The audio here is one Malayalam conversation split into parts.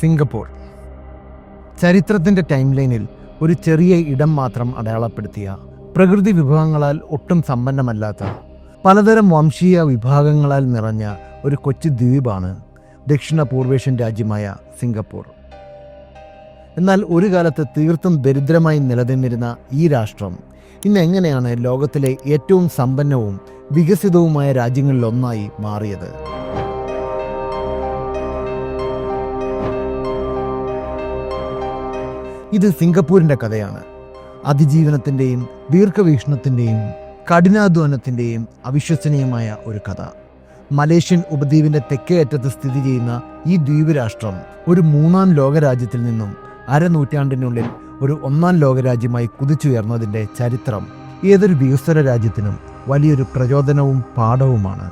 സിംഗപ്പൂർ. ചരിത്രത്തിന്റെ ടൈം ലൈനിൽ ഒരു ചെറിയ ഇടം മാത്രം അടയാളപ്പെടുത്തിയ പ്രകൃതി വിഭവങ്ങളാൽ ഒട്ടും സമ്പന്നമല്ലാത്ത പലതരം വംശീയ വിഭാഗങ്ങളാൽ നിറഞ്ഞ ഒരു കൊച്ചു ദ്വീപാണ് ദക്ഷിണ പൂർവേഷ്യൻ രാജ്യമായ സിംഗപ്പൂർ. എന്നാൽ ഒരു കാലത്ത് തീർത്തും ദരിദ്രമായി നിലനിന്നിരുന്ന ഈ രാഷ്ട്രം ഇന്ന് എങ്ങനെയാണ് ലോകത്തിലെ ഏറ്റവും സമ്പന്നവും വികസിതവുമായ രാജ്യങ്ങളിലൊന്നായി മാറിയത്? ഇത് സിംഗപ്പൂരിന്റെ കഥയാണ്. അതിജീവനത്തിന്റെയും ദീർഘവീക്ഷണത്തിന്റെയും കഠിനാധ്വാനത്തിന്റെയും അവിശ്വസനീയമായ ഒരു കഥ. മലേഷ്യൻ ഉപദ്വീപിന്റെ തെക്കേ അറ്റത്ത് സ്ഥിതി ചെയ്യുന്ന ഈ ദ്വീപ് രാഷ്ട്രം ഒരു മൂന്നാം ലോകരാജ്യത്തിൽ നിന്നും അരനൂറ്റാണ്ടിനുള്ളിൽ ഒരു ഒന്നാം ലോകരാജ്യമായി കുതിച്ചുയർന്നതിന്റെ ചരിത്രം ഏതൊരു വികസ്വര രാജ്യത്തിനും വലിയൊരു പ്രചോദനവും പാഠവുമാണ്.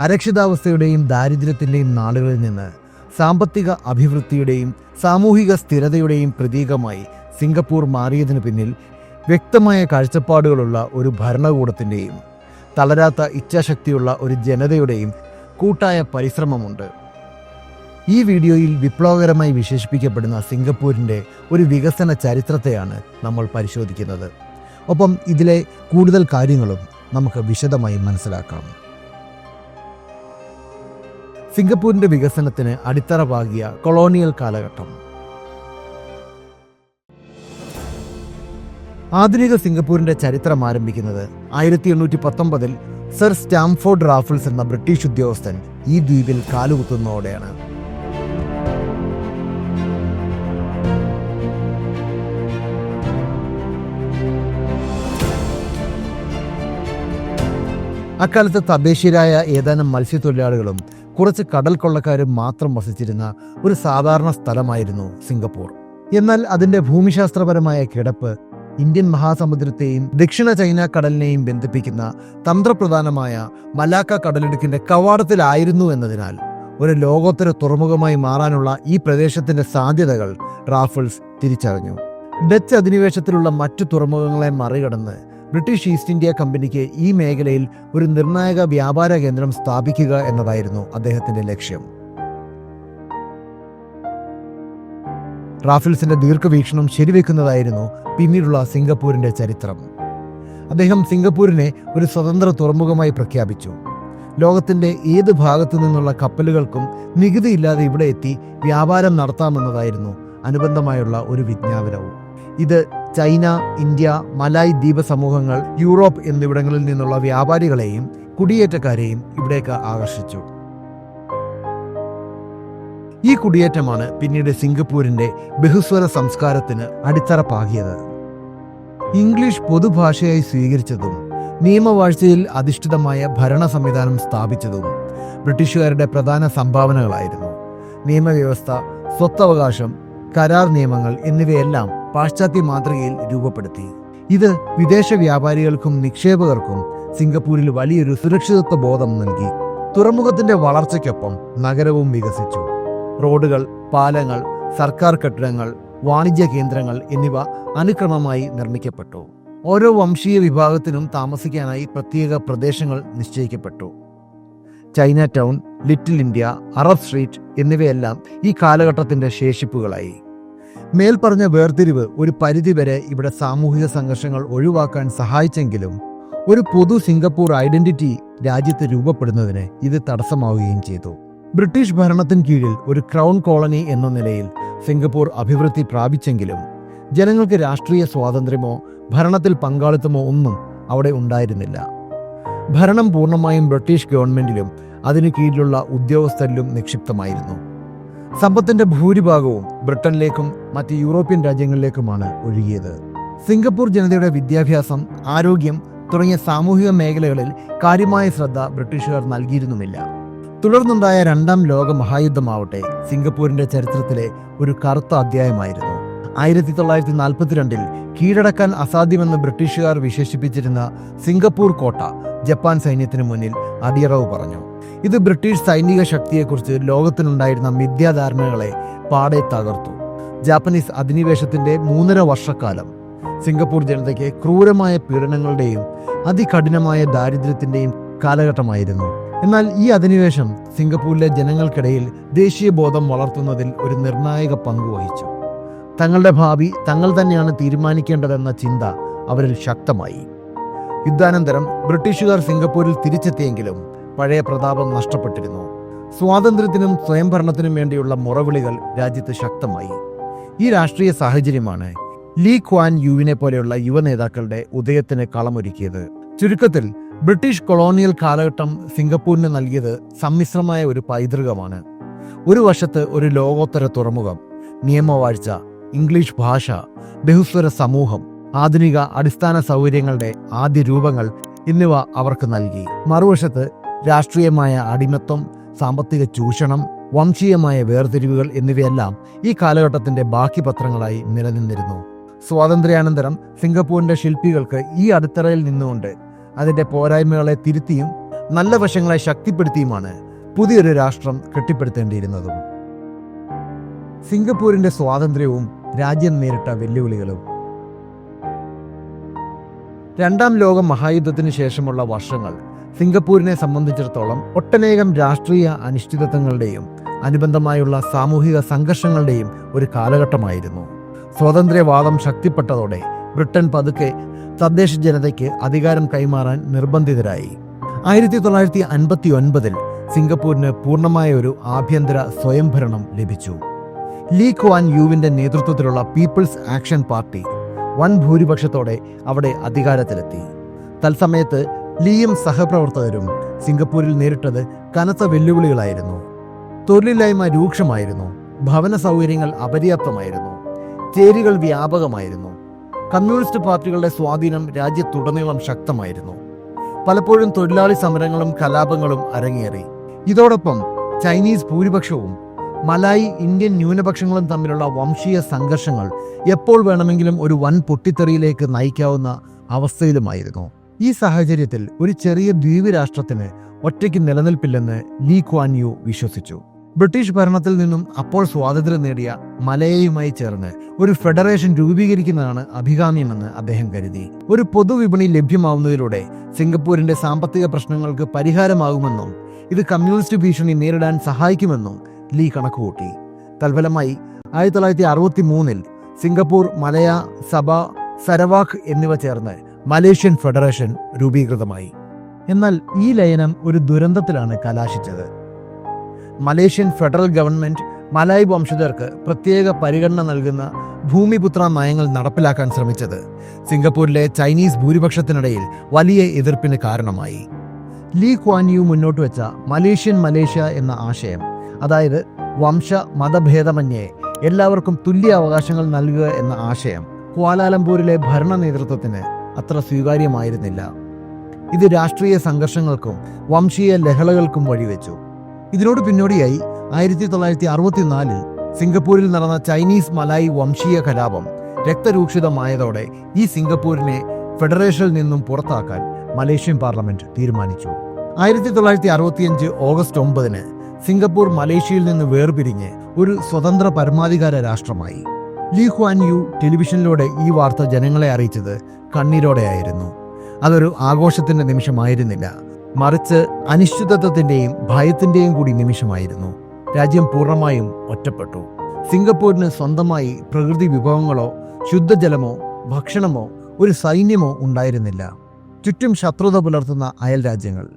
അരക്ഷിതാവസ്ഥയുടെയും ദാരിദ്ര്യത്തിന്റെയും നാളുകളിൽ നിന്ന് സാമ്പത്തിക അഭിവൃദ്ധിയുടെയും സാമൂഹിക സ്ഥിരതയുടെയും പ്രതീകമായി സിംഗപ്പൂർ മാറിയതിനു പിന്നിൽ വ്യക്തമായ കാഴ്ചപ്പാടുകളുള്ള ഒരു ഭരണകൂടത്തിന്റെയും തളരാത്ത ഇച്ഛാശക്തിയുള്ള ഒരു ജനതയുടെയും കൂട്ടായ പരിശ്രമമുണ്ട്. ഈ വീഡിയോയിൽ വിപ്ലവകരമായി വിശേഷിപ്പിക്കപ്പെടുന്ന സിംഗപ്പൂരിന്റെ ഒരു വികസന ചരിത്രത്തെയാണ് നമ്മൾ പരിശോധിക്കുന്നത്. ഒപ്പം ഇതിലെ കൂടുതൽ കാര്യങ്ങളും നമുക്ക് വിശദമായി മനസ്സിലാക്കാം. സിംഗപ്പൂരിന്റെ വികസനത്തിന് അടിത്തറ പാകിയ കൊളോണിയൽ കാലഘട്ടം. ആധുനിക സിംഗപ്പൂരിന്റെ ചരിത്രം ആരംഭിക്കുന്നത് ആയിരത്തി എണ്ണൂറ്റി പത്തൊമ്പതിൽ സർ സ്റ്റാംഫോർഡ് റാഫിൾസ് എന്ന ബ്രിട്ടീഷ് ഉദ്യോഗസ്ഥൻ ഈ ദ്വീപിൽ കാലുകുത്തുന്നതോടെയാണ്. അക്കാലത്ത് തദ്ദേശീയരായ ഏതാനും മത്സ്യത്തൊഴിലാളികളും കുറച്ച് കടൽ കൊള്ളക്കാരും മാത്രം വസിച്ചിരുന്ന ഒരു സാധാരണ സ്ഥലമായിരുന്നു സിംഗപ്പൂർ. എന്നാൽ അതിന്റെ ഭൂമിശാസ്ത്രപരമായ കിടപ്പ് ഇന്ത്യൻ മഹാസമുദ്രത്തെയും ദക്ഷിണ ചൈന കടലിനെയും ബന്ധിപ്പിക്കുന്ന തന്ത്രപ്രധാനമായ മലാക്ക കടലിടുക്കിന്റെ കവാടത്തിലായിരുന്നു എന്നതിനാൽ ഒരു ലോകോത്തര തുറമുഖമായി മാറാനുള്ള ഈ പ്രദേശത്തിന്റെ സാധ്യതകൾ റാഫിൾസ് തിരിച്ചറിഞ്ഞു. ഡച്ച് അധിനിവേശത്തിലുള്ള മറ്റു തുറമുഖങ്ങളെ മറികടന്ന് ബ്രിട്ടീഷ് ഈസ്റ്റ് ഇന്ത്യ കമ്പനിക്ക് ഈ മേഖലയിൽ ഒരു നിർണായക വ്യാപാര കേന്ദ്രം സ്ഥാപിക്കുക എന്നതായിരുന്നു അദ്ദേഹത്തിന്റെ ലക്ഷ്യം. റാഫിൽസിന്റെ ദീർഘവീക്ഷണം ശരിവെക്കുന്നതായിരുന്നു പിന്നീടുള്ള സിംഗപ്പൂരിന്റെ ചരിത്രം. അദ്ദേഹം സിംഗപ്പൂരിനെ ഒരു സ്വതന്ത്ര തുറമുഖമായി പ്രഖ്യാപിച്ചു. ലോകത്തിന്റെ ഏത് ഭാഗത്തു നിന്നുള്ള കപ്പലുകൾക്കും നികുതിയില്ലാതെ ഇവിടെ എത്തി വ്യാപാരം നടത്താമെന്നതായിരുന്നു അനുബന്ധമായുള്ള ഒരു വിജ്ഞാപനവും. ഇത് ചൈന ഇന്ത്യ മലായ് ദ്വീപ സമൂഹങ്ങൾ യൂറോപ്പ് എന്നിവിടങ്ങളിൽ നിന്നുള്ള വ്യാപാരികളെയും കുടിയേറ്റക്കാരെയും ഇവിടേക്ക് ആകർഷിച്ചു. ഈ കുടിയേറ്റമാണ് പിന്നീട് സിംഗപ്പൂരിന്റെ ബഹുസ്വര സംസ്കാരത്തിന് അടിത്തറ പാകിയത് ഇംഗ്ലീഷ് പൊതുഭാഷയായി സ്വീകരിച്ചതും നിയമവാഴ്ചയിൽ അധിഷ്ഠിതമായ ഭരണ സംവിധാനം സ്ഥാപിച്ചതും ബ്രിട്ടീഷുകാരുടെ പ്രധാന സംഭാവനകളായിരുന്നു. നിയമവ്യവസ്ഥ സ്വത്തവകാശം കരാർ നിയമങ്ങൾ എന്നിവയെല്ലാം പാശ്ചാത്യ മാതൃകയിൽ രൂപപ്പെടുത്തി. ഇത് വിദേശ വ്യാപാരികൾക്കും നിക്ഷേപകർക്കും സിംഗപ്പൂരിൽ വലിയൊരു സുരക്ഷിതത്വ ബോധം നൽകി. തുറമുഖത്തിന്റെ വളർച്ചയ്ക്കൊപ്പം നഗരവും വികസിച്ചു. റോഡുകൾ പാലങ്ങൾ സർക്കാർ കെട്ടിടങ്ങൾ വാണിജ്യ കേന്ദ്രങ്ങൾ എന്നിവ അനുക്രമമായി നിർമ്മിക്കപ്പെട്ടു. ഓരോ വംശീയ വിഭാഗത്തിനും താമസിക്കാനായി പ്രത്യേക പ്രദേശങ്ങൾ നിശ്ചയിക്കപ്പെട്ടു. Chinatown little India Arab street എന്നിവയെല്ലാം ഈ കാലഘട്ടത്തിന്റെ ശേഷിപ്പുകളായി. മേൽപ്പറഞ്ഞ വേർതിരിവ് ഒരു പരിധിവരെ ഇവിടെ സാമൂഹിക സംഘർഷങ്ങൾ ഒഴിവാക്കാൻ സഹായിച്ചെങ്കിലും ഒരു പൊതു സിംഗപ്പൂർ ഐഡന്റിറ്റി രാജ്യത്ത് രൂപപ്പെടുന്നതിന് ഇത് തടസ്സമാവുകയും ചെയ്തു. ബ്രിട്ടീഷ് ഭരണത്തിന് കീഴിൽ ഒരു ക്രൗൺ കോളനി എന്ന നിലയിൽ സിംഗപ്പൂർ അഭിവൃദ്ധി പ്രാപിച്ചെങ്കിലും ജനങ്ങൾക്ക് രാഷ്ട്രീയ സ്വാതന്ത്ര്യമോ ഭരണത്തിൽ പങ്കാളിത്തമോ ഒന്നും അവിടെ ഉണ്ടായിരുന്നില്ല. ഭരണം പൂർണമായും ബ്രിട്ടീഷ് ഗവൺമെന്റിലും അതിനു കീഴിലുള്ള ഉദ്യോഗസ്ഥരിലും നിക്ഷിപ്തമായിരുന്നു. സമ്പത്തിന്റെ ഭൂരിഭാഗവും ബ്രിട്ടനിലേക്കും മറ്റ് യൂറോപ്യൻ രാജ്യങ്ങളിലേക്കുമാണ് ഒഴുകിയത്. സിംഗപ്പൂർ ജനതയുടെ വിദ്യാഭ്യാസം ആരോഗ്യം തുടങ്ങിയ സാമൂഹിക മേഖലകളിൽ കാര്യമായ ശ്രദ്ധ ബ്രിട്ടീഷുകാർ നൽകിയിരുന്നുമില്ല. തുടർന്നുണ്ടായ രണ്ടാം ലോക മഹായുദ്ധമാവട്ടെ സിംഗപ്പൂരിന്റെ ചരിത്രത്തിലെ ഒരു കറുത്ത അധ്യായമായിരുന്നു. ആയിരത്തി തൊള്ളായിരത്തി നാൽപ്പത്തിരണ്ടിൽ കീഴടക്കാൻ അസാധ്യമെന്ന് ബ്രിട്ടീഷുകാർ വിശേഷിപ്പിച്ചിരുന്ന സിംഗപ്പൂർ കോട്ട ജപ്പാൻ സൈന്യത്തിന് മുന്നിൽ അടിയറവ് പറഞ്ഞു. ഇത് ബ്രിട്ടീഷ് സൈനിക ശക്തിയെക്കുറിച്ച് ലോകത്തിനുണ്ടായിരുന്ന മിഥ്യാധാരണകളെ പാടെ തകർത്തു. ജാപ്പനീസ് അധിനിവേശത്തിന്റെ മൂന്നര വർഷക്കാലം. സിംഗപ്പൂർ ജനതയ്ക്ക് ക്രൂരമായ പീഡനങ്ങളുടെയും അതികഠിനമായ ദാരിദ്ര്യത്തിന്റെയും കാലഘട്ടമായിരുന്നു. എന്നാൽ ഈ അധിനിവേശം സിംഗപ്പൂരിലെ ജനങ്ങൾക്കിടയിൽ ദേശീയ ബോധം വളർത്തുന്നതിൽ ഒരു നിർണായക പങ്ക് വഹിച്ചു. തങ്ങളുടെ ഭാവി തങ്ങൾ തന്നെയാണ് തീരുമാനിക്കേണ്ടതെന്ന ചിന്ത അവരിൽ ശക്തമായി. യുദ്ധാനന്തരം ബ്രിട്ടീഷുകാർ സിംഗപ്പൂരിൽ തിരിച്ചെത്തിയെങ്കിലും പഴയ പ്രതാപം നഷ്ടപ്പെട്ടിരുന്നു. സ്വാതന്ത്ര്യത്തിനും സ്വയംഭരണത്തിനും വേണ്ടിയുള്ള മുറവിളികൾ രാജ്യത്ത് ശക്തമായി. ഈ രാഷ്ട്രീയ സാഹചര്യമാണ് ലീ ക്വാൻ യുവിനെ പോലെയുള്ള യുവ നേതാക്കളുടെ ഉദയത്തിന് കളമൊരുക്കിയത്. ചുരുക്കത്തിൽ ബ്രിട്ടീഷ് കൊളോണിയൽ കാലഘട്ടം സിംഗപ്പൂരിന് നൽകിയത് സമ്മിശ്രമായ ഒരു പൈതൃകമാണ്. ഒരു വശത്ത് ഒരു ലോകോത്തര തുറമുഖം നിയമവാഴ്ച ഇംഗ്ലീഷ് ഭാഷ ബഹുസ്വര സമൂഹം ആധുനിക അടിസ്ഥാന സൗകര്യങ്ങളുടെ ആദ്യ രൂപങ്ങൾ എന്നിവ അവർക്ക് നൽകി. മറുവശത്ത് രാഷ്ട്രീയമായ അടിമത്വം സാമ്പത്തിക ചൂഷണം വംശീയമായ വേർതിരിവുകൾ എന്നിവയെല്ലാം ഈ കാലഘട്ടത്തിന്റെ ബാക്കി പത്രങ്ങളായി നിലനിന്നിരുന്നു. സ്വാതന്ത്ര്യാനന്തരം സിംഗപ്പൂരിന്റെ ശില്പികൾക്ക് ഈ അടിത്തറയിൽ നിന്നുകൊണ്ട് അതിന്റെ പോരായ്മകളെ തിരുത്തിയും നല്ല വശങ്ങളെ ശക്തിപ്പെടുത്തിയുമാണ് പുതിയൊരു രാഷ്ട്രം കെട്ടിപ്പടുത്തേണ്ടിയിരുന്നതും. സിംഗപ്പൂരിന്റെ സ്വാതന്ത്ര്യവും രാജ്യം നേരിട്ട വെല്ലുവിളികളും. രണ്ടാം ലോക മഹായുദ്ധത്തിന് ശേഷമുള്ള വർഷങ്ങൾ സിംഗപ്പൂരിനെ സംബന്ധിച്ചിടത്തോളം ഒട്ടനേകം രാഷ്ട്രീയ അനിശ്ചിതത്വങ്ങളുടെയും അനുബന്ധമായുള്ള സാമൂഹിക സംഘർഷങ്ങളുടെയും ഒരു കാലഘട്ടമായിരുന്നു. സ്വാതന്ത്ര്യവാദം ശക്തിപ്പെട്ടതോടെ ബ്രിട്ടൻ പതുക്കെ തദ്ദേശ ജനതയ്ക്ക് അധികാരം കൈമാറാൻ നിർബന്ധിതരായി. ആയിരത്തി തൊള്ളായിരത്തി അൻപത്തി ഒൻപതിൽ സിംഗപ്പൂരിന് പൂർണമായ ഒരു ആഭ്യന്തര സ്വയംഭരണം ലഭിച്ചു. ലീ ക്വാൻ യുവിന്റെ നേതൃത്വത്തിലുള്ള പീപ്പിൾസ് ആക്ഷൻ പാർട്ടി വൻ ഭൂരിപക്ഷത്തോടെ അവിടെ അധികാരത്തിലെത്തി. തത്സമയത്ത് ലീയും സഹപ്രവർത്തകരും സിംഗപ്പൂരിൽ നേരിട്ടത് കനത്ത വെല്ലുവിളികളായിരുന്നു. തൊഴിലില്ലായ്മ രൂക്ഷമായിരുന്നു. ഭവന സൗകര്യങ്ങൾ അപര്യാപ്തമായിരുന്നു. ചേരികൾ വ്യാപകമായിരുന്നു. കമ്മ്യൂണിസ്റ്റ് പാർട്ടികളുടെ സ്വാധീനം രാജ്യത്തുടനീളം ശക്തമായിരുന്നു. പലപ്പോഴും തൊഴിലാളി സമരങ്ങളും കലാപങ്ങളും അരങ്ങേറി. ഇതോടൊപ്പം ചൈനീസ് ഭൂരിപക്ഷവും മലായി ഇന്ത്യൻ ന്യൂനപക്ഷങ്ങളും തമ്മിലുള്ള വംശീയ സംഘർഷങ്ങൾ എപ്പോൾ വേണമെങ്കിലും ഒരു വൻ പൊട്ടിത്തെറിയിലേക്ക് നയിക്കാവുന്ന അവസ്ഥയിലുമായിരുന്നു. ഈ സാഹചര്യത്തിൽ ഒരു ചെറിയ ദ്വീപ് രാഷ്ട്രത്തിന് ഒറ്റയ്ക്ക് നിലനിൽപ്പില്ലെന്ന് ലീ ക്വാൻ യു വിശ്വസിച്ചു. ബ്രിട്ടീഷ് ഭരണത്തിൽ നിന്നും അപ്പോൾ സ്വാതന്ത്ര്യം നേടിയ മലയയുമായി ചേർന്ന് ഒരു ഫെഡറേഷൻ രൂപീകരിക്കുന്നതാണ് അഭികാമ്യമെന്ന് അദ്ദേഹം കരുതി. ഒരു പൊതുവിപണി ലഭ്യമാവുന്നതിലൂടെ സിംഗപ്പൂരിന്റെ സാമ്പത്തിക പ്രശ്നങ്ങൾക്ക് പരിഹാരമാകുമെന്നും ഇത് കമ്മ്യൂണിസ്റ്റ് ഭീഷണി നേരിടാൻ സഹായിക്കുമെന്നും ലീ കണക്കുകൂട്ടി. തൽഫലമായി ആയിരത്തി തൊള്ളായിരത്തി അറുപത്തി മൂന്നിൽ സിംഗപ്പൂർ മലയ സഭ സരവാഖ് എന്നിവ ചേർന്ന് മലേഷ്യൻ ഫെഡറേഷൻ രൂപീകൃതമായി. എന്നാൽ ഈ ലയനം ഒരു ദുരന്തത്തിലാണ് കലാശിച്ചത്. മലേഷ്യൻ ഫെഡറൽ ഗവൺമെന്റ് മലായ് വംശജർക്ക് പ്രത്യേക പരിഗണന നൽകുന്ന ഭൂമിപുത്ര നയങ്ങൾ നടപ്പിലാക്കാൻ ശ്രമിച്ചത് സിംഗപ്പൂരിലെ ചൈനീസ് ഭൂരിപക്ഷത്തിനിടയിൽ വലിയ എതിർപ്പിന് കാരണമായി. ലീ ക്വാൻയു മുന്നോട്ട് വെച്ച മലേഷ്യൻ മലേഷ്യ എന്ന ആശയം അതായത് വംശ മതഭേദമന്യേ എല്ലാവർക്കും തുല്യ അവകാശങ്ങൾ നൽകുക എന്ന ആശയം ക്വാലാലംപൂരിലെ ഭരണ നേതൃത്വത്തിന് അത്ര സ്വീകാര്യമായിരുന്നില്ല. ഇത് രാഷ്ട്രീയ സംഘർഷങ്ങൾക്കും വംശീയ ലഹളകൾക്കും വഴിവെച്ചു. ഇതിനോട് പിന്നോടിയായി ആയിരത്തി തൊള്ളായിരത്തി അറുപത്തിനാലിൽ സിംഗപ്പൂരിൽ നടന്ന ചൈനീസ് മലായി വംശീയ കലാപം രക്തരൂക്ഷിതമായതോടെ ഈ സിംഗപ്പൂരിനെ ഫെഡറേഷനിൽ നിന്നും പുറത്താക്കാൻ മലേഷ്യൻ പാർലമെന്റ് തീരുമാനിച്ചു. ആയിരത്തി തൊള്ളായിരത്തി അറുപത്തിയഞ്ച് ഓഗസ്റ്റ് ഒമ്പതിന് സിംഗപ്പൂർ മലേഷ്യയിൽ നിന്ന് വേർപിരിഞ്ഞ് ഒരു സ്വതന്ത്ര പരമാധികാര രാഷ്ട്രമായി. ലീ ഹ്വാൻ യു ടെലിവിഷനിലൂടെ ഈ വാർത്ത ജനങ്ങളെ അറിയിച്ചത് കണ്ണീരോടെയായിരുന്നു. അതൊരു ആഘോഷത്തിന്റെ നിമിഷമായിരുന്നില്ല. മറിച്ച് അനിശ്ചിതത്വത്തിന്റെയും ഭയത്തിന്റെയും കൂടി നിമിഷമായിരുന്നു. രാജ്യം പൂർണമായും ഒറ്റപ്പെട്ടു. സിംഗപ്പൂരിന് സ്വന്തമായി പ്രകൃതി വിഭവങ്ങളോ ശുദ്ധജലമോ ഭക്ഷണമോ ഒരു സൈന്യമോ ഉണ്ടായിരുന്നില്ല. ചുറ്റും ശത്രുത പുലർത്തുന്ന അയൽ രാജ്യങ്ങൾ.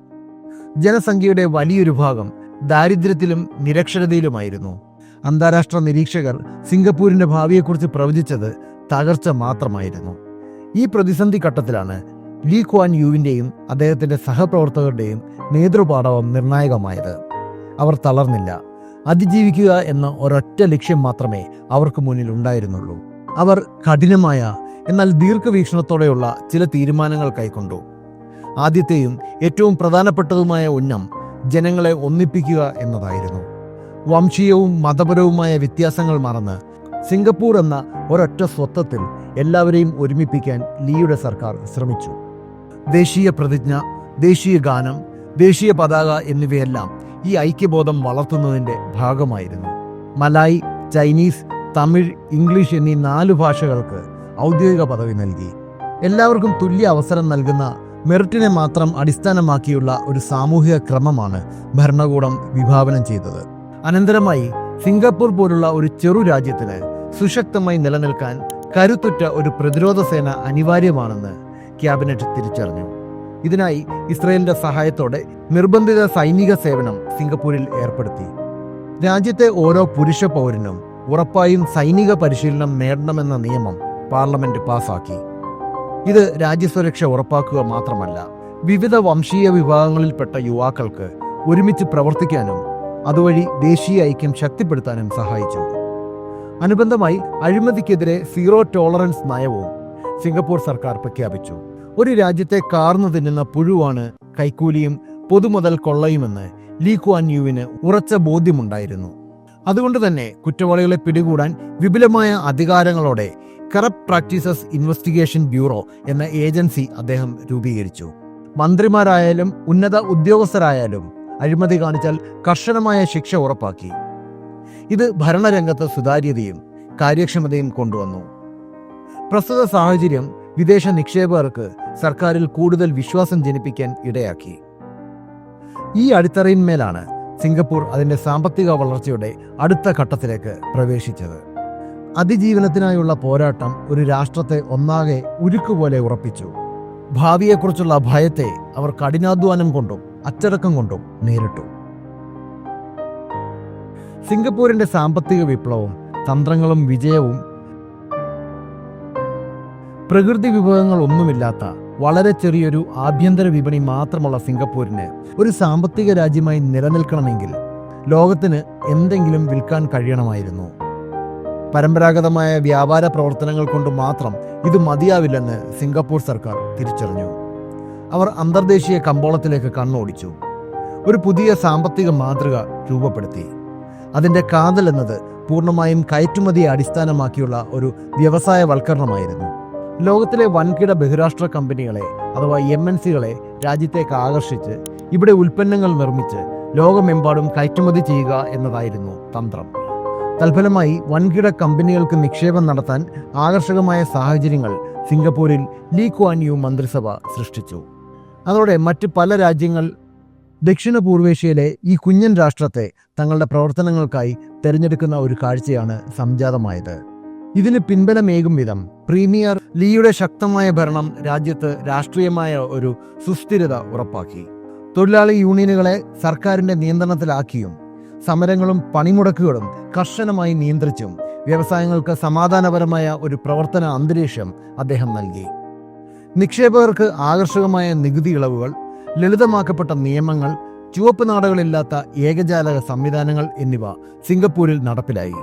ജനസംഖ്യയുടെ വലിയൊരു ഭാഗം ദാരിദ്ര്യത്തിലും നിരക്ഷരതയിലുമായിരുന്നു. അന്താരാഷ്ട്ര നിരീക്ഷകർ സിംഗപ്പൂരിന്റെ ഭാവിയെക്കുറിച്ച് പ്രവചിച്ചത് തകർച്ച മാത്രമായിരുന്നു. ഈ പ്രതിസന്ധി ഘട്ടത്തിലാണ് ലീ ക്വാൻ യുവിന്റെയും അദ്ദേഹത്തിന്റെ സഹപ്രവർത്തകരുടെയും നേതൃപാടവം നിർണായകമായത്. അവർ തളർന്നില്ല. അതിജീവിക്കുക എന്ന ഒരൊറ്റ ലക്ഷ്യം മാത്രമേ അവർക്ക് മുന്നിൽ ഉണ്ടായിരുന്നുള്ളൂ. അവർ കഠിനമായ എന്നാൽ ദീർഘവീക്ഷണത്തോടെയുള്ള ചില തീരുമാനങ്ങൾ കൈക്കൊണ്ടു. ആദ്യത്തെയും ഏറ്റവും പ്രധാനപ്പെട്ടതുമായ ഉന്നം ജനങ്ങളെ ഒന്നിപ്പിക്കുക എന്നതായിരുന്നു. വംശീയവും മതപരവുമായ വ്യത്യാസങ്ങൾ മറന്ന് സിംഗപ്പൂർ എന്ന ഒരൊറ്റ സ്വത്വത്തിൽ എല്ലാവരെയും ഒരുമിപ്പിക്കാൻ ലീയുടെ സർക്കാർ ശ്രമിച്ചു. ദേശീയ പ്രതിജ്ഞ ദേശീയ ഗാനം ദേശീയ പതാക എന്നിവയെല്ലാം ഈ ഐക്യബോധം വളർത്തുന്നതിന്റെ ഭാഗമായിരുന്നു. മലായ് ചൈനീസ് തമിഴ് ഇംഗ്ലീഷ് എന്നീ നാല് ഭാഷകൾക്ക് ഔദ്യോഗിക പദവി നൽകി. എല്ലാവർക്കും തുല്യ അവസരം നൽകുന്ന മെറിറ്റിനെ മാത്രം അടിസ്ഥാനമാക്കിയുള്ള ഒരു സാമൂഹിക ക്രമമാണ് ഭരണകൂടം വിഭാവനം ചെയ്തത്. അനന്തരമായി സിംഗപ്പൂർ പോലുള്ള ഒരു ചെറു രാജ്യത്തിന് സുശക്തമായി നിലനിൽക്കാൻ കരുത്തുറ്റ ഒരു പ്രതിരോധ സേന അനിവാര്യമാണെന്ന് ക്യാബിനറ്റ് തിരിച്ചറിഞ്ഞു. ഇതിനായി ഇസ്രയേലിന്റെ സഹായത്തോടെ നിർബന്ധിത സൈനിക സേവനം സിംഗപ്പൂരിൽ ഏർപ്പെടുത്തി. രാജ്യത്തെ ഓരോ പുരുഷ പൗരനും ഉറപ്പായും സൈനിക പരിശീലനം നേടണമെന്ന നിയമം പാർലമെന്റ് പാസാക്കി. ഇത് രാജ്യസുരക്ഷ ഉറപ്പാക്കുക മാത്രമല്ല വിവിധ വംശീയ വിഭാഗങ്ങളിൽപ്പെട്ട യുവാക്കൾക്ക് ഒരുമിച്ച് പ്രവർത്തിക്കാനും അതുവഴി ദേശീയ ഐക്യം ശക്തിപ്പെടുത്താനും സഹായിച്ചു അനുബന്ധമായി അഴിമതിക്കെതിരെ സീറോ ടോളറൻസ് നയവും സിംഗപ്പൂർ സർക്കാർ പ്രഖ്യാപിച്ചു. ഒരു രാജ്യത്തെ കാർന്നു തിന്നുന്ന പുഴുവാണ് കൈക്കൂലിയും പൊതുമുതൽ കൊള്ളയുമെന്ന് ലീ ക്വാൻ യുവിന് ഉറച്ച ബോധ്യമുണ്ടായിരുന്നു. അതുകൊണ്ട് തന്നെ കുറ്റവാളികളെ പിടികൂടാൻ വിപുലമായ അധികാരങ്ങളോടെ കറപ്റ്റ് പ്രാക്ടീസസ് ഇൻവെസ്റ്റിഗേഷൻ ബ്യൂറോ എന്ന ഏജൻസി അദ്ദേഹം രൂപീകരിച്ചു. മന്ത്രിമാരായാലും ഉന്നത ഉദ്യോഗസ്ഥരായാലും അഴിമതി കാണിച്ചാൽ കർശനമായ ശിക്ഷ ഉറപ്പാക്കി. ഇത് ഭരണരംഗത്ത് സുതാര്യതയും കാര്യക്ഷമതയും കൊണ്ടുവന്നു. പ്രസ്തുത സാഹചര്യം വിദേശ നിക്ഷേപകർക്ക് സർക്കാരിൽ കൂടുതൽ വിശ്വാസം ജനിപ്പിക്കാൻ ഇടയാക്കി. ഈ അടിത്തറയിന്മേലാണ് സിംഗപ്പൂർ അതിന്റെ സാമ്പത്തിക വളർച്ചയുടെ അടുത്ത ഘട്ടത്തിലേക്ക് പ്രവേശിച്ചത്. അതിജീവനത്തിനായുള്ള പോരാട്ടം ഒരു രാഷ്ട്രത്തെ ഒന്നാകെ ഉരുക്കുപോലെ ഉറപ്പിച്ചു. ഭാവിയെക്കുറിച്ചുള്ള ഭയത്തെ അവർ കഠിനാധ്വാനം കൊണ്ടും അച്ചടക്കം കൊണ്ടും നേരിട്ടു. സിംഗപ്പൂരിന്റെ സാമ്പത്തിക വിപ്ലവം തന്ത്രങ്ങളും വിജയവും പ്രകൃതി വിഭവങ്ങൾ ഒന്നുമില്ലാത്ത വളരെ ചെറിയൊരു ആഭ്യന്തര വിപണി മാത്രമുള്ള സിംഗപ്പൂരിന് ഒരു സാമ്പത്തിക രാജ്യമായി നിലനിൽക്കണമെങ്കിൽ ലോകത്തിന് എന്തെങ്കിലും വിൽക്കാൻ കഴിയണമായിരുന്നു. പരമ്പരാഗതമായ വ്യാപാര പ്രവർത്തനങ്ങൾ കൊണ്ട് മാത്രം ഇത് മതിയാവില്ലെന്ന് സിംഗപ്പൂർ സർക്കാർ തിരിച്ചറിഞ്ഞു. അവർ അന്തർദേശീയ കമ്പോളത്തിലേക്ക് കണ്ണോടിച്ചു. ഒരു പുതിയ സാമ്പത്തിക മാതൃക രൂപപ്പെടുത്തി. അതിന്റെ കാതൽ എന്നത് പൂർണമായും കയറ്റുമതിയെ അടിസ്ഥാനമാക്കിയുള്ള ഒരു വ്യവസായവൽക്കരണമായിരുന്നു. ലോകത്തിലെ വൻകിട ബഹുരാഷ്ട്ര കമ്പനികളെ അഥവാ എം എൻ സികളെ രാജ്യത്തേക്ക് ആകർഷിച്ച് ഇവിടെ ഉൽപ്പന്നങ്ങൾ നിർമ്മിച്ച് ലോകമെമ്പാടും കയറ്റുമതി ചെയ്യുക എന്നതായിരുന്നു തന്ത്രം. തൽഫലമായി വൻകിട കമ്പനികൾക്ക് നിക്ഷേപം നടത്താൻ ആകർഷകമായ സാഹചര്യങ്ങൾ സിംഗപ്പൂരിൽ ലീ ക്വാൻ യു മന്ത്രിസഭ സൃഷ്ടിച്ചു. അതോടെ മറ്റ് പല രാജ്യങ്ങൾ ദക്ഷിണ പൂർവേഷ്യയിലെ ഈ കുഞ്ഞൻ രാഷ്ട്രത്തെ തങ്ങളുടെ പ്രവർത്തനങ്ങൾക്കായി തെരഞ്ഞെടുക്കുന്ന ഒരു കാഴ്ചയാണ് സംജാതമായത്. ഇതിന് പിൻബലമേകും വിധം പ്രീമിയർ ലീയുടെ ശക്തമായ ഭരണം രാജ്യത്ത് രാഷ്ട്രീയമായ ഒരു സുസ്ഥിരത ഉറപ്പാക്കി. തൊഴിലാളി യൂണിയനുകളെ സർക്കാരിന്റെ നിയന്ത്രണത്തിലാക്കിയും സമരങ്ങളും പണിമുടക്കുകളും കർശനമായി നിയന്ത്രിച്ചും വ്യവസായങ്ങൾക്ക് സമാധാനപരമായ ഒരു പ്രവർത്തന അന്തരീക്ഷം അദ്ദേഹം നൽകി. നിക്ഷേപകർക്ക് ആകർഷകമായ നികുതി ഇളവുകൾ ലളിതമാക്കപ്പെട്ട നിയമങ്ങൾ ചുവപ്പ് നാടകളില്ലാത്ത ഏകജാലക സംവിധാനങ്ങൾ എന്നിവ സിംഗപ്പൂരിൽ നടപ്പിലായി.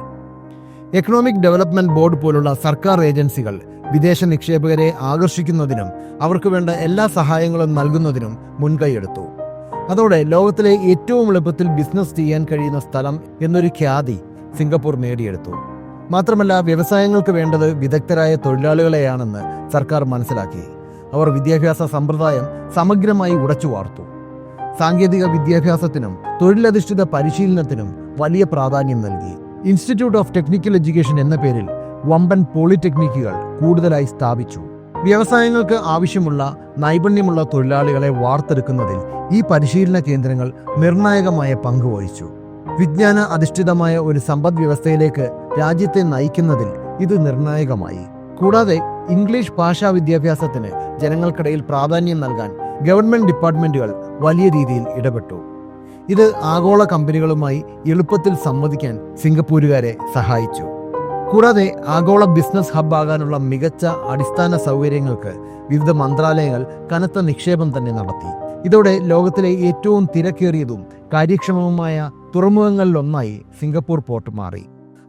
എക്കണോമിക് ഡെവലപ്മെന്റ് ബോർഡ് പോലുള്ള സർക്കാർ ഏജൻസികൾ വിദേശ നിക്ഷേപകരെ ആകർഷിക്കുന്നതിനും അവർക്ക് വേണ്ട എല്ലാ സഹായങ്ങളും നൽകുന്നതിനും മുൻകൈയെടുത്തു അതോടെ ലോകത്തിലെ ഏറ്റവും എളുപ്പത്തിൽ ബിസിനസ് ചെയ്യാൻ കഴിയുന്ന സ്ഥലം എന്നൊരു ഖ്യാതി സിംഗപ്പൂർ നേടിയെടുത്തു. മാത്രമല്ല വ്യവസായങ്ങൾക്ക് വേണ്ടത് വിദഗ്ധരായ തൊഴിലാളികളെയാണെന്ന് സർക്കാർ മനസ്സിലാക്കി. അവർ വിദ്യാഭ്യാസ സമ്പ്രദായം സമഗ്രമായി ഉടച്ചു വാർത്തു. സാങ്കേതിക വിദ്യാഭ്യാസത്തിനും തൊഴിലധിഷ്ഠിത പരിശീലനത്തിനും വലിയ പ്രാധാന്യം നൽകി. ഇൻസ്റ്റിറ്റ്യൂട്ട് ഓഫ് ടെക്നിക്കൽ എഡ്യൂക്കേഷൻ എന്ന പേരിൽ വമ്പൻ പോളിടെക്നിക്കുകൾ കൂടുതലായി സ്ഥാപിച്ചു. വ്യവസായങ്ങൾക്ക് ആവശ്യമുള്ള നൈപുണ്യമുള്ള തൊഴിലാളികളെ വാർത്തെടുക്കുന്നതിൽ ഈ പരിശീലന കേന്ദ്രങ്ങൾ നിർണായകമായ പങ്ക് വഹിച്ചു. വിജ്ഞാന അധിഷ്ഠിതമായ ഒരു സമ്പദ് വ്യവസ്ഥയിലേക്ക് രാജ്യത്തെ നയിക്കുന്നതിൽ ഇത് നിർണായകമായി. കൂടാതെ ഇംഗ്ലീഷ് ഭാഷാ വിദ്യാഭ്യാസത്തിന് ജനങ്ങൾക്കിടയിൽ പ്രാധാന്യം നൽകാൻ ഗവൺമെന്റ് ഡിപ്പാർട്ട്മെന്റുകൾ വലിയ രീതിയിൽ ഇടപെട്ടു. ഇത് ആഗോള കമ്പനികളുമായി എളുപ്പത്തിൽ സംവദിക്കാൻ സിംഗപ്പൂരുകാരെ സഹായിച്ചു. കൂടാതെ ആഗോള ബിസിനസ് ഹബ്ബാകാനുള്ള മികച്ച അടിസ്ഥാന സൗകര്യങ്ങൾക്ക് വിവിധ മന്ത്രാലയങ്ങൾ കനത്ത നിക്ഷേപം തന്നെ നടത്തി. ഇതോടെ ലോകത്തിലെ ഏറ്റവും തിരക്കേറിയതും കാര്യക്ഷമവുമായ തുറമുഖങ്ങളിലൊന്നായി സിംഗപ്പൂർ പോർട്ട് മാറി.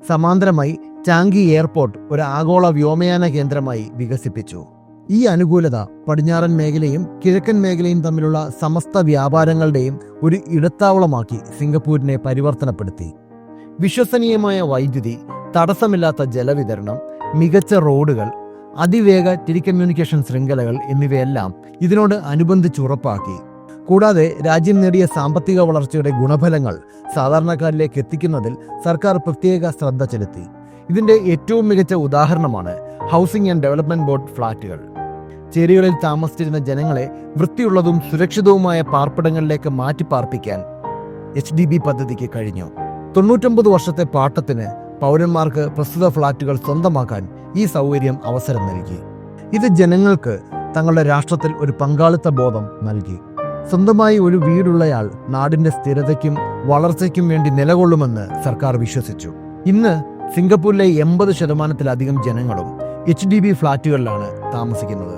സമാന്തരമായി ചാങ്കി എയർപോർട്ട് ഒരു ആഗോള വ്യോമയാന കേന്ദ്രമായി വികസിപ്പിച്ചു. ഈ അനുകൂലത പടിഞ്ഞാറൻ മേഖലയും കിഴക്കൻ മേഖലയും തമ്മിലുള്ള സമസ്ത വ്യാപാരങ്ങളുടെയും ഒരു ഇടത്താവളമാക്കി സിംഗപ്പൂരിനെ പരിവർത്തനപ്പെടുത്തി. വിശ്വസനീയമായ വൈദ്യുതി തടസ്സമില്ലാത്ത ജലവിതരണം മികച്ച റോഡുകൾ അതിവേഗ ടെലികമ്മ്യൂണിക്കേഷൻ ശൃംഖലകൾ എന്നിവയെല്ലാം ഇതിനോട് അനുബന്ധിച്ച് ഉറപ്പാക്കി. കൂടാതെ രാജ്യം നേടിയ സാമ്പത്തിക വളർച്ചയുടെ ഗുണഫലങ്ങൾ സാധാരണക്കാരിലേക്ക് എത്തിക്കുന്നതിൽ സർക്കാർ പ്രത്യേക ശ്രദ്ധ ചെലുത്തി. ഇതിന്റെ ഏറ്റവും മികച്ച ഉദാഹരണമാണ് ഹൗസിംഗ് ആൻഡ് ഡെവലപ്മെന്റ് ബോർഡ് ഫ്ളാറ്റുകൾ. ചേരികളിൽ താമസിച്ചിരുന്ന ജനങ്ങളെ വൃത്തിയുള്ളതും സുരക്ഷിതവുമായ പാർപ്പിടങ്ങളിലേക്ക് മാറ്റിപ്പാർപ്പിക്കാൻ എച്ച് ഡി ബി പദ്ധതിക്ക് കഴിഞ്ഞു. തൊണ്ണൂറ്റൊമ്പത് വർഷത്തെ പാട്ടത്തിന് പൗരന്മാർക്ക് പ്രസ്തുത ഫ്ളാറ്റുകൾ സ്വന്തമാക്കാൻ ഈ സൗകര്യം അവസരം നൽകി. ഇത് ജനങ്ങൾക്ക് തങ്ങളുടെ രാഷ്ട്രത്തിൽ ഒരു പങ്കാളിത്ത ബോധം നൽകി. സ്വന്തമായി ഒരു വീടുള്ളയാൾ നാടിന്റെ സ്ഥിരതയ്ക്കും വളർച്ചയ്ക്കും വേണ്ടി നിലകൊള്ളുമെന്ന് സർക്കാർ വിശ്വസിച്ചു. ഇന്ന് സിംഗപ്പൂരിലെ എൺപത് ശതമാനത്തിലധികം ജനങ്ങളും എച്ച് ഡി ബി ഫ്ളാറ്റുകളിലാണ് താമസിക്കുന്നത്.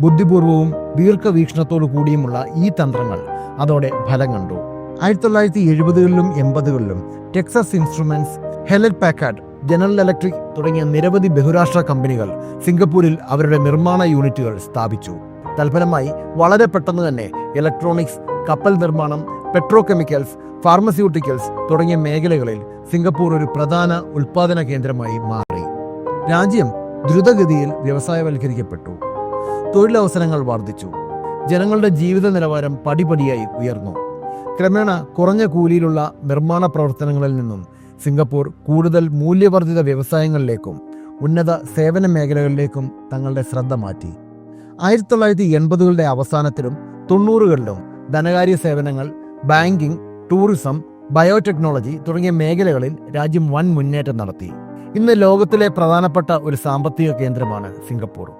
ബുദ്ധിപൂർവവും ദീർഘവീക്ഷണത്തോടു കൂടിയുമുള്ള ഈ തന്ത്രങ്ങൾ അതോടെ ഫലം കണ്ടു. ആയിരത്തി തൊള്ളായിരത്തി എഴുപതുകളിലും എൺപതുകളിലും Texas Instruments Hewlett Packard General Electric തുടങ്ങിയ നിരവധി ബഹുരാഷ്ട്ര കമ്പനികൾ സിംഗപ്പൂരിൽ അവരുടെ നിർമ്മാണ യൂണിറ്റുകൾ സ്ഥാപിച്ചു. തൽഫലമായി വളരെ പെട്ടെന്ന് തന്നെ ഇലക്ട്രോണിക്സ് കപ്പൽ നിർമ്മാണം പെട്രോ കെമിക്കൽസ് ഫാർമസ്യൂട്ടിക്കൽസ് തുടങ്ങിയ മേഖലകളിൽ സിംഗപ്പൂർ ഒരു പ്രധാന ഉൽപാദന കേന്ദ്രമായി മാറി. രാജ്യം ദ്രുതഗതിയിൽ വ്യവസായവൽക്കരിക്കപ്പെട്ടു. തൊഴിലവസരങ്ങൾ വർദ്ധിച്ചു. ജനങ്ങളുടെ ജീവിത നിലവാരം പടിപടിയായി ഉയർന്നു. ക്രമേണ കുറഞ്ഞ കൂലിയിലുള്ള നിർമ്മാണ പ്രവർത്തനങ്ങളിൽ നിന്നും സിംഗപ്പൂർ കൂടുതൽ മൂല്യവർദ്ധിത വ്യവസായങ്ങളിലേക്കും ഉന്നത സേവന മേഖലകളിലേക്കും തങ്ങളുടെ ശ്രദ്ധ മാറ്റി. ആയിരത്തി തൊള്ളായിരത്തി എൺപതുകളുടെ അവസാനത്തിലും തൊണ്ണൂറുകളിലും ധനകാര്യ സേവനങ്ങൾ ബാങ്കിംഗ് ടൂറിസം ബയോടെക്നോളജി തുടങ്ങിയ മേഖലകളിൽ രാജ്യം വൻ മുന്നേറ്റം നടത്തി. ഇന്ന് ലോകത്തിലെ പ്രധാനപ്പെട്ട ഒരു സാമ്പത്തിക കേന്ദ്രമാണ് സിംഗപ്പൂർ.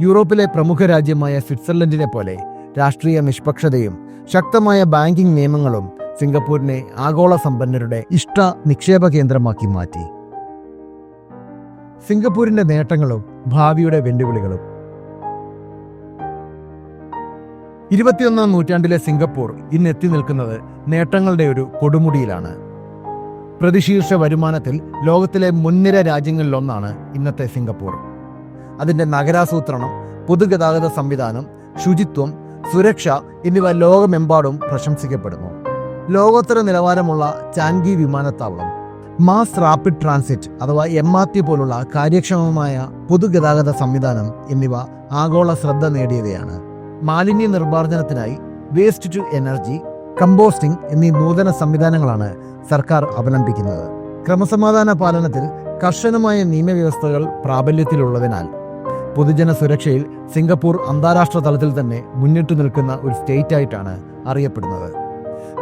യൂറോപ്പിലെ പ്രമുഖ രാജ്യമായ സ്വിറ്റ്സർലൻഡിനെ പോലെ രാഷ്ട്രീയ നിഷ്പക്ഷതയും ശക്തമായ ബാങ്കിംഗ് നിയമങ്ങളും സിംഗപ്പൂരിനെ ആഗോള സമ്പന്നരുടെ ഇഷ്ട നിക്ഷേപ കേന്ദ്രമാക്കി മാറ്റി. സിംഗപ്പൂരിന്റെ നേട്ടങ്ങളും ഭാവിയുടെ വെല്ലുവിളികളും ഇരുപത്തിയൊന്നാം നൂറ്റാണ്ടിലെ സിംഗപ്പൂർ ഇന്ന് എത്തി നിൽക്കുന്നത് നേട്ടങ്ങളുടെ ഒരു കൊടുമുടിയിലാണ്. പ്രതിശീർഷ വരുമാനത്തിൽ ലോകത്തിലെ മുൻനിര രാജ്യങ്ങളിലൊന്നാണ് ഇന്നത്തെ സിംഗപ്പൂർ. അതിന്റെ നഗരാസൂത്രണം പൊതുഗതാഗത സംവിധാനം ശുചിത്വം സുരക്ഷ എന്നിവ ലോകമെമ്പാടും പ്രശംസിക്കപ്പെടുന്നു. ലോകോത്തര നിലവാരമുള്ള ചാൻഗി വിമാനത്താവളം മാസ് റാപ്പിഡ് ട്രാൻസിറ്റ് അഥവാ എം ആർ ടി പോലുള്ള കാര്യക്ഷമമായ പൊതുഗതാഗത സംവിധാനം എന്നിവ ആഗോള ശ്രദ്ധ നേടിയവയാണ്. മാലിന്യ നിർമ്മാർജനത്തിനായി വേസ്റ്റ് ടു എനർജി കമ്പോസ്റ്റിംഗ് എന്നീ നൂതന സംവിധാനങ്ങളാണ് സർക്കാർ അവലംബിക്കുന്നത്. ക്രമസമാധാന പാലനത്തിൽ കർശനമായ നിയമവ്യവസ്ഥകൾ പ്രാബല്യത്തിലുള്ളതിനാൽ പൊതുജന സുരക്ഷയിൽ സിംഗപ്പൂർ അന്താരാഷ്ട്ര തലത്തിൽ തന്നെ മുന്നിട്ടു നിൽക്കുന്ന ഒരു സ്റ്റേറ്റ് ആയിട്ടാണ് അറിയപ്പെടുന്നത്.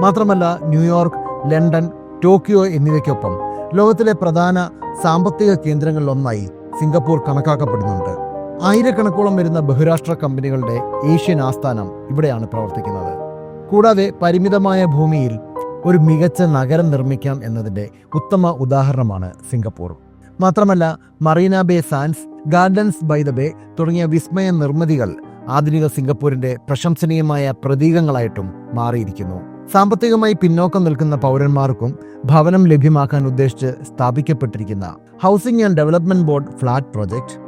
മാത്രമല്ല ന്യൂയോർക്ക് ലണ്ടൻ ടോക്കിയോ എന്നിവയ്ക്കൊപ്പം ലോകത്തിലെ പ്രധാന സാമ്പത്തിക കേന്ദ്രങ്ങളിലൊന്നായി സിംഗപ്പൂർ കണക്കാക്കപ്പെടുന്നുണ്ട്. ആയിരക്കണക്കോളം വരുന്ന ബഹുരാഷ്ട്ര കമ്പനികളുടെ ഏഷ്യൻ ആസ്ഥാനം ഇവിടെയാണ് പ്രവർത്തിക്കുന്നത്. കൂടാതെ പരിമിതമായ ഭൂമിയിൽ ഒരു മികച്ച നഗരം നിർമ്മിക്കാം എന്നതിന്റെ ഉത്തമ ഉദാഹരണമാണ് സിംഗപ്പൂർ. മാത്രമല്ല Marina Bay Sands Gardens by the Bay തുടങ്ങിയ വിസ്മയ നിർമ്മിതികൾ ആധുനിക സിംഗപ്പൂരിന്റെ പ്രശംസനീയമായ പ്രതീകങ്ങളായിട്ടും മാറിയിരിക്കുന്നു. സാമ്പത്തികമായി പിന്നോക്കം നിൽക്കുന്ന പൗരന്മാർക്കും ഭവനം ലഭ്യമാക്കാൻ ഉദ്ദേശിച്ച് സ്ഥാപിക്കപ്പെട്ടിരിക്കുന്ന housing and development board flat project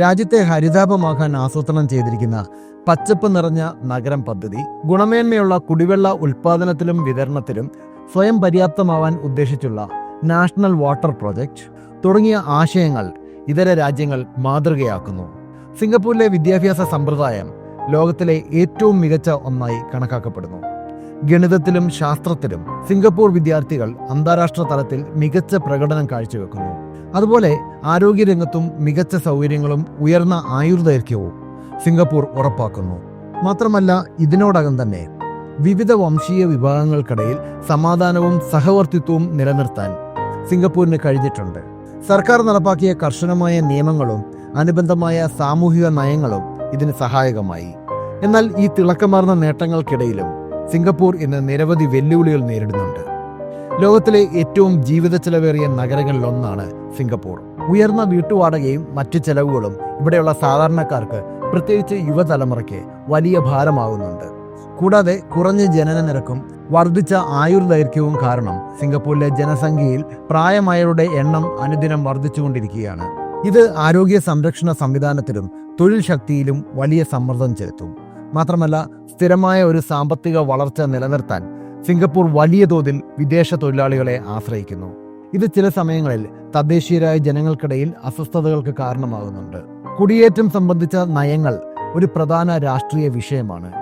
രാജ്യത്തെ ഹരിതാപമാക്കാൻ ആസൂത്രണം ചെയ്തിരിക്കുന്ന പച്ചപ്പ് നിറഞ്ഞ നഗരം പദ്ധതി ഗുണമേന്മയുള്ള കുടിവെള്ള ഉൽപാദനത്തിലും വിതരണത്തിലും സ്വയം പര്യാപ്തമാവാൻ ഉദ്ദേശിച്ചുള്ള നാഷണൽ വാട്ടർ പ്രോജക്റ്റ് തുടങ്ങിയ ആശയങ്ങൾ ഇതര രാജ്യങ്ങൾ മാതൃകയാക്കുന്നു. സിംഗപ്പൂരിലെ വിദ്യാഭ്യാസ സമ്പ്രദായം ലോകത്തിലെ ഏറ്റവും മികച്ച ഒന്നായി കണക്കാക്കപ്പെടുന്നു. ഗണിതത്തിലും ശാസ്ത്രത്തിലും സിംഗപ്പൂർ വിദ്യാർത്ഥികൾ അന്താരാഷ്ട്ര തലത്തിൽ മികച്ച പ്രകടനം കാഴ്ചവെക്കുന്നു. അതുപോലെ ആരോഗ്യരംഗത്തും മികച്ച സൗകര്യങ്ങളും ഉയർന്ന ആയുർദൈർഘ്യവും സിംഗപ്പൂർ ഉറപ്പാക്കുന്നു. മാത്രമല്ല ഇതിനോടകം തന്നെ വിവിധ വംശീയ വിഭാഗങ്ങൾക്കിടയിൽ സമാധാനവും സഹവർത്തിത്വവും നിലനിർത്താൻ സിംഗപ്പൂരിന് കഴിഞ്ഞിട്ടുണ്ട്. സർക്കാർ നടപ്പാക്കിയ കർശനമായ നിയമങ്ങളും അനുബന്ധമായ സാമൂഹിക നയങ്ങളും ഇതിന് സഹായകമായി. എന്നാൽ ഈ തിളക്കമാർന്ന നേട്ടങ്ങൾക്കിടയിലും സിംഗപ്പൂർ ഇന്ന് നിരവധി വെല്ലുവിളികൾ നേരിടുന്നുണ്ട്. ലോകത്തിലെ ഏറ്റവും ജീവിത ചെലവേറിയ നഗരങ്ങളിലൊന്നാണ് സിംഗപ്പൂർ. ഉയർന്ന വീട്ടുവാടകയും മറ്റു ചെലവുകളും ഇവിടെയുള്ള സാധാരണക്കാർക്ക് പ്രത്യേകിച്ച് യുവതലമുറയ്ക്ക് വലിയ ഭാരമാകുന്നുണ്ട് കൂടാതെ കുറഞ്ഞ ജനന നിരക്കും വർദ്ധിച്ച ആയുർദൈർഘ്യവും കാരണം സിംഗപ്പൂരിലെ ജനസംഖ്യയിൽ പ്രായമായവരുടെ എണ്ണം അനുദിനം വർദ്ധിച്ചുകൊണ്ടിരിക്കുകയാണ്. ഇത് ആരോഗ്യ സംരക്ഷണ സംവിധാനത്തിലും തൊഴിൽ ശക്തിയിലും വലിയ സമ്മർദ്ദം ചെലുത്തും. മാത്രമല്ല സ്ഥിരമായ ഒരു സാമ്പത്തിക വളർച്ച നിലനിർത്താൻ സിംഗപ്പൂർ വലിയ തോതിൽ വിദേശ തൊഴിലാളികളെ ആശ്രയിക്കുന്നു. ഇത് ചില സമയങ്ങളിൽ തദ്ദേശീയരായ ജനങ്ങൾക്കിടയിൽ അസ്വസ്ഥതകൾക്ക് കാരണമാകുന്നുണ്ട്. കുടിയേറ്റം സംബന്ധിച്ച നയങ്ങൾ ഒരു പ്രധാന രാഷ്ട്രീയ വിഷയമാണ്.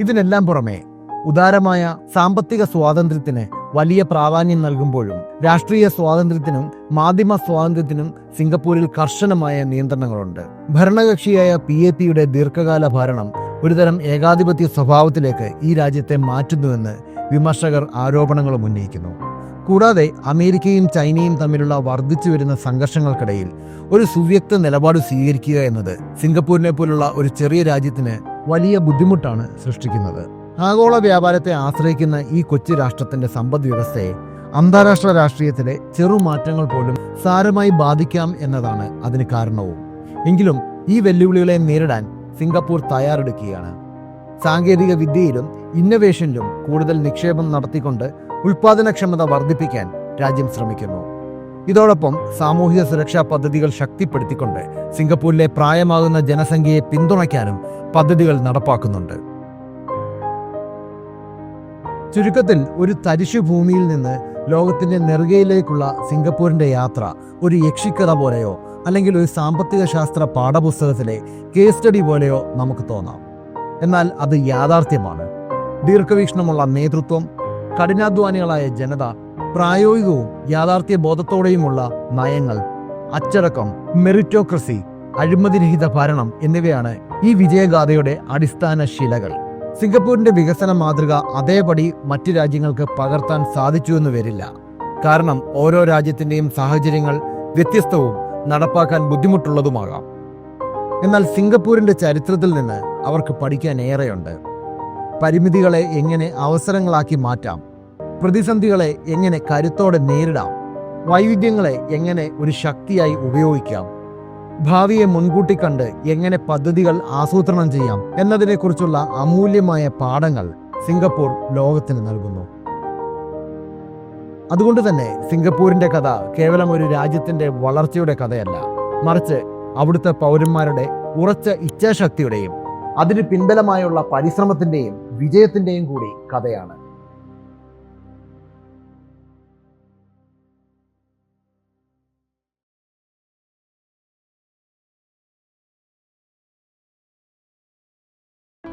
ഇതിനെല്ലാം പുറമെ ഉദാരമായ സാമ്പത്തിക സ്വാതന്ത്ര്യത്തിന് വലിയ പ്രാധാന്യം നൽകുമ്പോഴും രാഷ്ട്രീയ സ്വാതന്ത്ര്യത്തിനും മാധ്യമ സ്വാതന്ത്ര്യത്തിനും സിംഗപ്പൂരിൽ കർശനമായ നിയന്ത്രണങ്ങളുണ്ട്. ഭരണകക്ഷിയായ പി എ പിയുടെ ദീർഘകാല ഭരണം ഒരുതരം ഏകാധിപത്യ സ്വഭാവത്തിലേക്ക് ഈ രാജ്യത്തെ മാറ്റുന്നുവെന്ന് വിമർശകർ ആരോപണങ്ങളും ഉന്നയിക്കുന്നു. കൂടാതെ അമേരിക്കയും ചൈനയും തമ്മിലുള്ള വർദ്ധിച്ചു വരുന്ന സംഘർഷങ്ങൾക്കിടയിൽ ഒരു സുവ്യക്ത നിലപാട് സ്വീകരിക്കുക എന്നത് സിംഗപ്പൂരിനെ പോലുള്ള ഒരു ചെറിയ രാജ്യത്തിന് വലിയ ബുദ്ധിമുട്ടാണ് സൃഷ്ടിക്കുന്നത്. ആഗോള വ്യാപാരത്തെ ആശ്രയിക്കുന്ന ഈ കൊച്ചു രാഷ്ട്രത്തിന്റെ സമ്പദ് വ്യവസ്ഥയെ അന്താരാഷ്ട്ര രാഷ്ട്രീയത്തിലെ ചെറുമാറ്റങ്ങൾ പോലും സാരമായി ബാധിക്കാം എന്നതാണ് അതിന് കാരണവും. എങ്കിലും ഈ വെല്ലുവിളികളെ നേരിടാൻ സിംഗപ്പൂർ തയ്യാറെടുക്കുകയാണ്. സാങ്കേതിക വിദ്യയിലും ഇന്നവേഷനിലും കൂടുതൽ നിക്ഷേപം നടത്തിക്കൊണ്ട് ഉൽപാദനക്ഷമത വർദ്ധിപ്പിക്കാൻ രാജ്യം ശ്രമിക്കുന്നു. ഇതോടൊപ്പം സാമൂഹിക സുരക്ഷാ പദ്ധതികൾ ശക്തിപ്പെടുത്തിക്കൊണ്ട് സിംഗപ്പൂരിലെ പ്രായമാകുന്ന ജനസംഖ്യയെ പിന്തുണയ്ക്കാനും പദ്ധതികൾ നടപ്പാക്കുന്നുണ്ട്. ചുരുക്കത്തിൽ ഒരു തരിശു ഭൂമിയിൽ നിന്ന് ലോകത്തിന്റെ നെറുകയിലേക്കുള്ള സിംഗപ്പൂരിന്റെ യാത്ര ഒരു യക്ഷിക്കഥ പോലെയോ അല്ലെങ്കിൽ ഒരു സാമ്പത്തിക ശാസ്ത്ര പാഠപുസ്തകത്തിലെ കേസ് സ്റ്റഡി പോലെയോ നമുക്ക് തോന്നാം. എന്നാൽ അത് യാഥാർത്ഥ്യമാണ്. ദീർഘവീക്ഷണമുള്ള നേതൃത്വം കഠിനാധ്വാനികളായ ജനത പ്രായോഗികവും യാഥാർത്ഥ്യ ബോധത്തോടെയുമുള്ള നയങ്ങൾ അച്ചടക്കം മെറിറ്റോക്രസി അഴിമതിരഹിത ഭരണം എന്നിവയാണ് ഈ വിജയഗാഥയുടെ അടിസ്ഥാന ശിലകൾ. സിംഗപ്പൂരിന്റെ വികസന മാതൃക അതേപടി മറ്റു രാജ്യങ്ങൾക്ക് പകർത്താൻ സാധിച്ചു എന്ന് വരില്ല. കാരണം ഓരോ രാജ്യത്തിന്റെയും സാഹചര്യങ്ങൾ വ്യത്യസ്തവും നടപ്പാക്കാൻ ബുദ്ധിമുട്ടുള്ളതുമാകാം. എന്നാൽ സിംഗപ്പൂരിന്റെ ചരിത്രത്തിൽ നിന്ന് അവർക്ക് പഠിക്കാൻ ഏറെയുണ്ട്. പരിമിതികളെ എങ്ങനെ അവസരങ്ങളാക്കി മാറ്റാം? പ്രതിസന്ധികളെ എങ്ങനെ കരുത്തോടെ നേരിടാം? വൈവിധ്യങ്ങളെ എങ്ങനെ ഒരു ശക്തിയായി ഉപയോഗിക്കാം? ഭാവിയെ മുൻകൂട്ടി കണ്ട് എങ്ങനെ പദ്ധതികൾ ആസൂത്രണം ചെയ്യാം എന്നതിനെക്കുറിച്ചുള്ള അമൂല്യമായ പാഠങ്ങൾ സിംഗപ്പൂർ ലോകത്തിന് നൽകുന്നു. അതുകൊണ്ട് തന്നെ സിംഗപ്പൂരിന്റെ കഥ കേവലം ഒരു രാജ്യത്തിന്റെ വളർച്ചയുടെ കഥയല്ല. മറിച്ച് അവിടുത്തെ പൗരന്മാരുടെ ഉറച്ച ഇച്ഛാശക്തിയുടെയും അതിന് പിൻബലമായുള്ള പരിശ്രമത്തിന്റെയും വിജയത്തിന്റെയും കൂടി കഥയാണ്.